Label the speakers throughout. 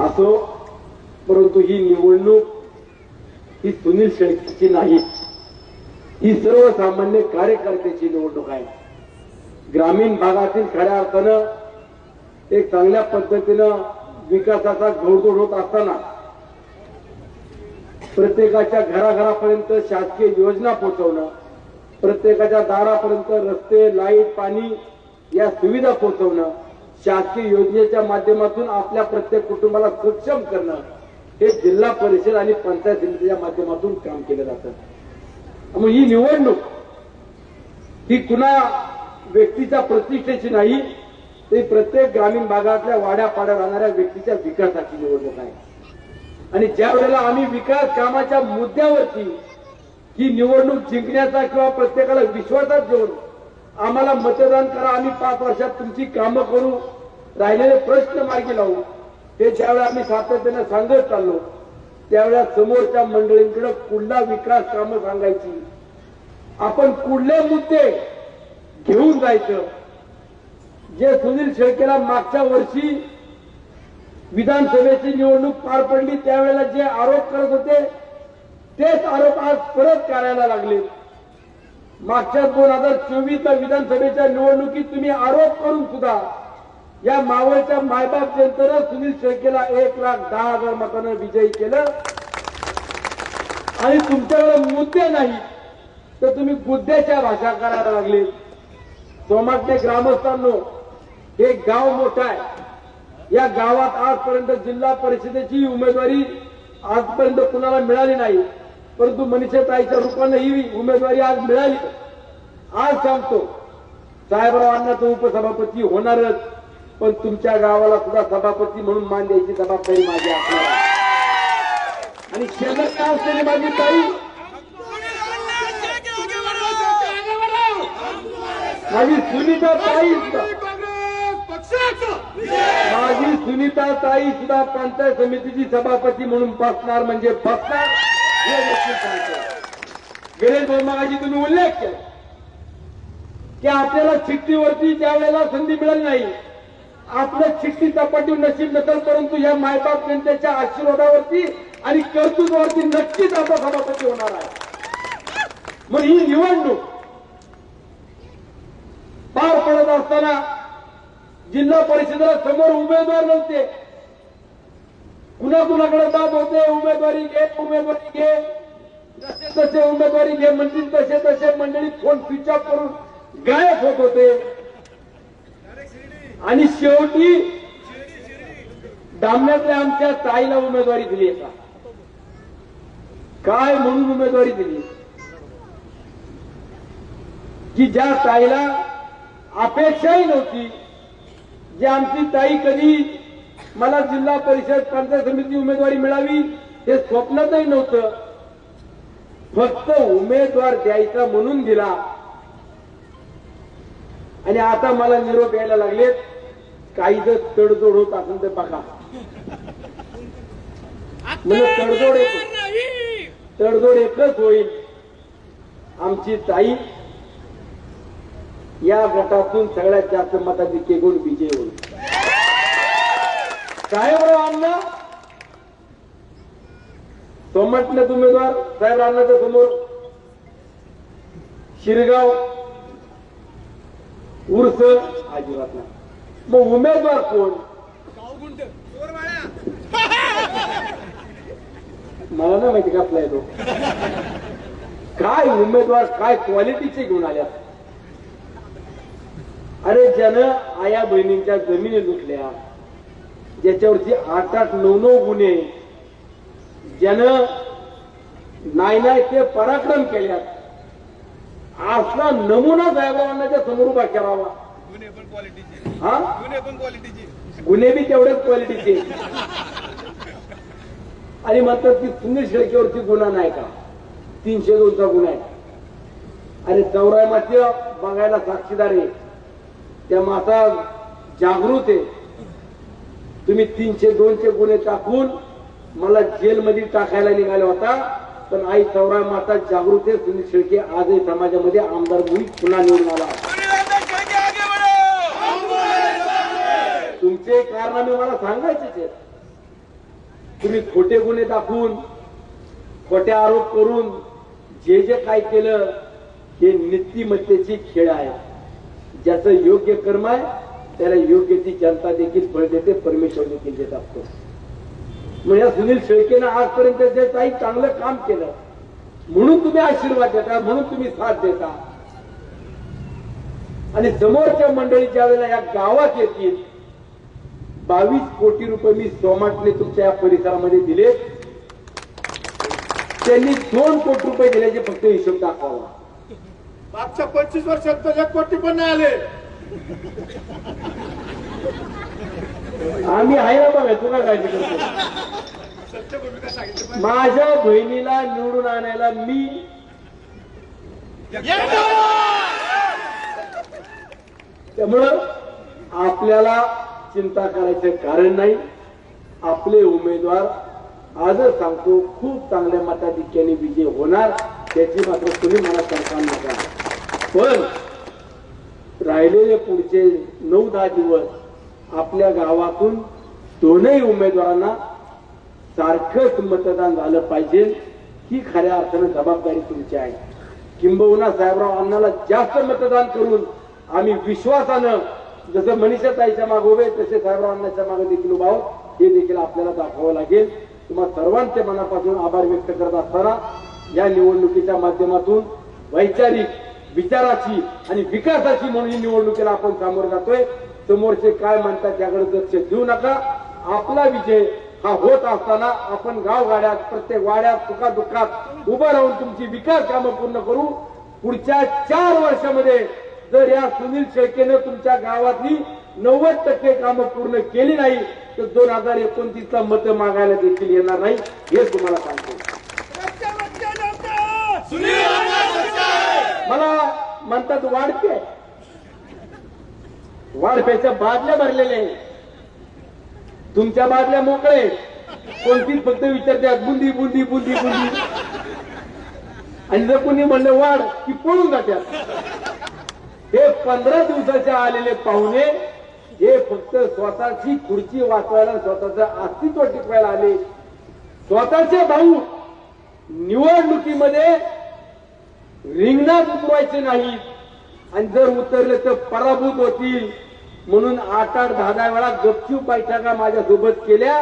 Speaker 1: असो परंतु ही निवडणूक ही सुनील शेळकेची नाही. ही सर्वसामान्य कार्यकर्त्याची निवडणूक आहे. ग्रामीण भागातील खऱ्या अर्थानं एक चांगल्या पद्धतीनं विकासाचा घोडदोड होत असताना प्रत्येकाच्या घराघरापर्यंत शासकीय योजना पोहोचवणं प्रत्येकाच्या दारापर्यंत रस्ते लाइट पाणी या सुविधा पोहोचवणं शासकीय योजनेच्या माध्यमातून आपल्या प्रत्येक कुटुंबाला सक्षम करणं हे जिल्हा परिषद आणि पंचायत समितीच्या माध्यमातून काम केलं जातं. मग ही निवडणूक ही कुणा व्यक्तीच्या प्रतिष्ठेची नाही ते प्रत्येक ग्रामीण भागातल्या वाड्यापाड्या राहणाऱ्या व्यक्तीच्या विकासाची निवडणूक आहे. आणि ज्या वेळेला आम्ही विकास कामाच्या मुद्द्यावरती ही निवडणूक जिंकण्याचा किंवा प्रत्येकाला विश्वासात घेऊन आम्हाला मतदान करा आम्ही पाच वर्षात तुमची कामं करू राहिलेले प्रश्न मार्गी लावू. हे ज्यावेळेला आम्ही सातत्याने सांगत चाललो त्यावेळेला समोरच्या मंडळींकडे कुठला विकास कामं सांगायची? आपण कुठले मुद्दे घेऊन जायचं? जे सुनील शेळकेला मागच्या वर्षी विधानसभेची निवडणूक पार पडली त्यावेळेला जे आरोप करत होते तेच आरोप आज परत करायला लागले. मागच्या दोन हजार चोवीसच्या विधानसभेच्या निवडणुकीत तुम्ही आरोप करून सुद्धा या मावळच्या मायबाप जनतेनं सुनील शेळकेला एक लाख दहा हजार मतानं विजयी केलं. आणि तुमच्याकडे मुद्दे नाही तर तुम्ही गुद्द्याच्या भाषा करायला लागले. सोमाटणे ग्रामस्थांनो हे गाव मोठं आहे. या गावात आजपर्यंत जिल्हा परिषदेची उमेदवारी आजपर्यंत कुणाला मिळाली नाही. परंतु मनीषाताईच्या रूपानं ही उमेदवारी आज मिळाली. आज सांगतो साहेबरावांना तो उपसभापती होणारच. पण तुमच्या गावाला सुद्धा सभापती म्हणून मान द्यायची जबाबदारी माझी असणार आणि शेवट काय असलेली माझी ताई? माझी सुनीता ताई माझी सुनीता ताई सुद्धा पंचायत समितीची सभापती म्हणून बसणार म्हणजे बसणार. हे देखील सांगतो. गणेश भाऊ तुम्ही उल्लेख केला. की आपल्याला चिठ्ठीवरती ज्या वेळेला संधी मिळाली नाही आपलं शिक्षित चपाटी नशीब नसेल परंतु या मायबाप जनतेच्या आशीर्वादावरती आणि कर्तृत्वावरती नक्कीच आपला सभापती होणार आहे. मग ही निवडणूक पार पडत असताना जिल्हा परिषदेला समोर उमेदवार नव्हते. कुणा कुणाकडे बाब होते उमेदवारी घे उमेदवारी घे. जसे तसे उमेदवारी घे म्हणतील तसे तसे मंडळी फोन स्विच ऑफ करून गायब होत होते. आणि शेवटी डांबण्यातल्या आमच्या ताईला उमेदवारी दिली आता काय म्हणून उमेदवारी दिली? की ज्या ताईला अपेक्षाही नव्हती जी आमची ताई कधी मला जिल्हा परिषद पंचायत समिती उमेदवारी मिळावी हे स्वप्नातही नव्हतं. फक्त उमेदवार द्यायचा म्हणून दिला. आणि आता मला निरोप यायला लागलेत. काही जर तडजोड होत असेल तर बघा. म्हणजे तडजोड एक तडजोड एकच होईल. आमची ताई या गटातून सगळ्यात जास्त मताधिक्य गुण विजय होईल. साहेबरावांना सोमटण्यात उमेदवार साहेबरावांच्या समोर. शिरगाव उर्स अजिबात नाही. मग उमेदवार कोण? मला नाही माहिती कसला येतो तो. काय उमेदवार काय क्वालिटीचे घेऊन आल्यात. अरे ज्यानं आया बहिणींच्या जमिनी लुटल्या ज्याच्यावरती आठ आठ नऊ नऊ गुन्हे ज्यानं नाही नाही ते पराक्रम केल्यात. असला नमुना साहेबांच्या समोर उभा करावा. हा?
Speaker 2: गुन्हे
Speaker 1: बी तेवढ्याच क्वालिटीचे आणि म्हणतात की सुनील शेळकेवरती गुन्हा नाही का? तीनशे दोनचा गुन्हा आहे. अरे चौराय मात्र बघायला साक्षीदार आहे. त्या माता जागृत आहे. तुम्ही तीनशे दोनचे गुन्हे टाकून मला जेलमध्ये टाकायला निघाला होता. पण आई चौराय माता जागृत आहे. सुनील शेळके आजही समाजामध्ये आमदार म्हणून पुन्हा निवडून आला. तुमचे कारनामे मला सांगायचेच आहेत. तुम्ही खोटे गुन्हे दाखवून खोटे आरोप करून जे जे काय केलं हे नीतिमत्तेची खेळ आहे ज्याचं योग्य कर्म आहे त्याला योग्य ती जनता देखील फळ देते परमेश्वर देखील देत असतो. मग या सुनील शेळकेनं आजपर्यंत जे काही चांगलं काम केलं म्हणून तुम्ही आशीर्वाद देता म्हणून तुम्ही साथ देता. आणि समोरच्या मंडळी ज्या वेळेला या गावात येतील बावीस कोटी रुपये मी सोमाटले तुमच्या या परिसरामध्ये दिले. त्यांनी दोन कोटी रुपये दिल्याचे फक्त हिशोब दाखवावा.
Speaker 3: मागच्या पंचवीस वर्षात तर एक कोटी पण नाही आले.
Speaker 1: आम्ही आहे ना बघा तुला काय करतो. माझ्या बहिणीला निवडून आणायला मी त्यामुळं आपल्याला चिंता करायचं कारण नाही. आपले उमेदवार आजच सांगतो खूप चांगल्या मताधिक्याने विजय होणार त्याची मात्र तुम्ही मला सरकार नका. पण राहिलेले पुढचे नऊ दहा दिवस आपल्या गावातून दोनही उमेदवारांना सारखंच मतदान झालं पाहिजे ही खऱ्या अर्थानं जबाबदारी तुमची आहे. किंबहुना साहेबराव अण्णाला जास्त मतदान करून आम्ही विश्वासानं जसं मनीषा ताईच्या मागे उभे तसे साहेबराव अण्णाच्या मागे देखील उभा आहोत. हे देखील आपल्याला दाखवावं लागेल. तुम्हा सर्वांचे मनापासून आभार व्यक्त करत असताना या निवडणुकीच्या माध्यमातून वैचारिक विचाराची आणि विकासाची म्हणून ही निवडणुकीला आपण सामोरे जातोय. समोरचे काय म्हणतात त्याकडे लक्ष देऊ नका. आपला विजय हा होत असताना आपण गावगाड्यात प्रत्येक वाड्यात सुखादुःखात उभं राहून तुमची विकास कामं पूर्ण करू. पुढच्या चार वर्षामध्ये जर या सुनील शेळकेनं तुमच्या गावातली नव्वद टक्के कामं पूर्ण केली नाही तर दोन हजार एकोणतीस ला मत मागायला देखील येणार नाही हे तुम्हाला सांगतो. मला म्हणतात वाढपे वाढप्याच्या बादल्या भरलेल्या आहेत. तुमच्या बादल्या मोकळे. कोणतीच फक्त विचारतात बुंदी बुंदी बुंदी बुंदी. आणि जर कोणी म्हणलं वाढ की पळून जातात हे पंधरा दिवसाचे आलेले पाहुणे हे फक्त स्वतःची खुर्ची वाचवायला स्वतःचं अस्तित्व टिकवायला आले. स्वतःचे भाऊ निवडणुकीमध्ये रिंगणात उतरवायचे नाहीत. आणि जर उतरले तर पराभूत होतील. म्हणून आठ आठ दहा दहा वेळा गपचूप बैठका माझ्यासोबत केल्या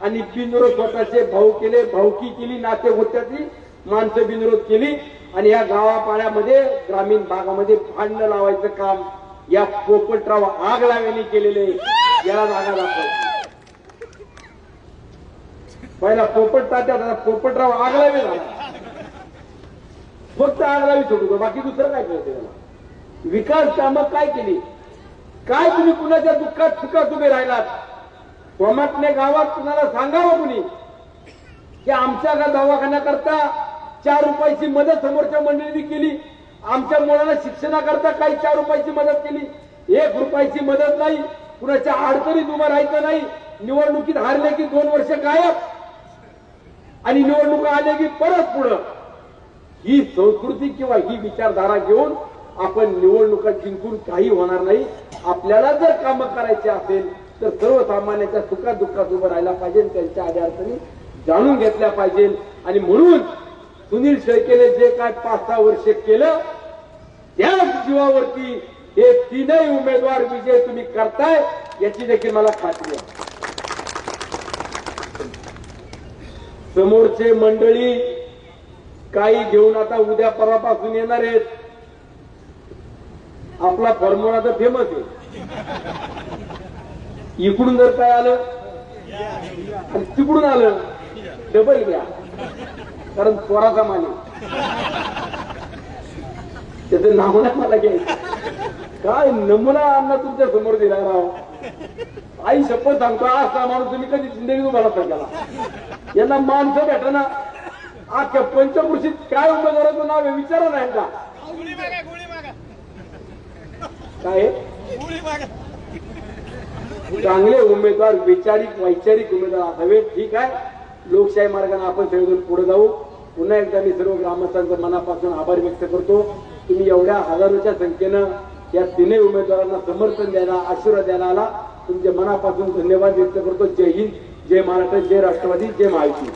Speaker 1: आणि बिनविरोध स्वतःचे भाऊ केले भाऊकी केली नाते होत्याची माणसं बिनविरोध केली. आणि या गावापाड्यामध्ये ग्रामीण भागामध्ये भांडणं लावायचं काम या पोपटराव आग लावेने केलेले याला जागा दाखव. पहिला पोपट तात्यात पोपटराव आग लावे झाला. फक्त आगलावी सोडतो बाकी दुसरं काय करते त्याला? विकास कामं काय केली? काय तुम्ही कुणाच्या दुःखात सुखात उभे राहिलात? सोमाटणे गावात कुणाला सांगावं कुणी? की आमच्या दवाखान्याकरता चार रुपयाची मदत समोरच्या मंडळींनी केली. आमच्या मुलांना शिक्षणाकरता काही चार रुपयाची मदत केली. एक रुपयाची मदत नाही. कुणाच्या अडचणीत उभं राहायचं नाही. निवडणुकीत हारले की दोन वर्ष गायब. आणि निवडणुका आल्या की परत पुढं. ही संस्कृती किंवा ही विचारधारा घेऊन आपण निवडणुका जिंकून काही होणार नाही. आपल्याला जर कामं करायची असेल तर सर्वसामान्यांच्या सुखात दुःखात उभं राहायला पाहिजे त्यांच्या आधी अडचणी जाणून घेतल्या पाहिजे. आणि म्हणून सुनील शेळकेने जे काय पाच सहा वर्ष केलं त्याच जीवावरती हे तीनही उमेदवार विजय तुम्ही करताय याची देखील मला खात्री आहे. समोरचे मंडळी काही घेऊन आता उद्या परवापासून येणार आहेत. आपला फॉर्म्युला तर फेमस आहे. इकडून जर काय आलं आणि तिकडून आलं डबल घ्या. कारण पोराचा माल आहे. त्याचं नाव नाही मला घ्यायचं. काय नमुना अण्णा तुमच्यासमोर दिला राव. आई शपथ सांगतो असा माणूस तुम्ही कधी जिंदगी तुम्हाला सांगायला यांना माणसं भेटना अख्ख्या पंचकृषीत काय उमेदवाराचं नाव आहे विचारा नाही का काय चांगले उमेदवार वैचारिक वैचारिक उमेदवार असावे ठीक आहे. लोकशाही मार्गाने आपण सगळेजण पुढे जाऊ. पुन्हा एकदा मी सर्व ग्रामस्थांचं मनापासून आभार व्यक्त करतो. तुम्ही एवढ्या हजारोच्या संख्येनं या तिन्ही उमेदवारांना समर्थन द्यायला आशीर्वाद द्यायला आला. तुमच्या मनापासून धन्यवाद व्यक्त करतो. जय हिंद जय महाराष्ट्र जय राष्ट्रवादी जय महायुती.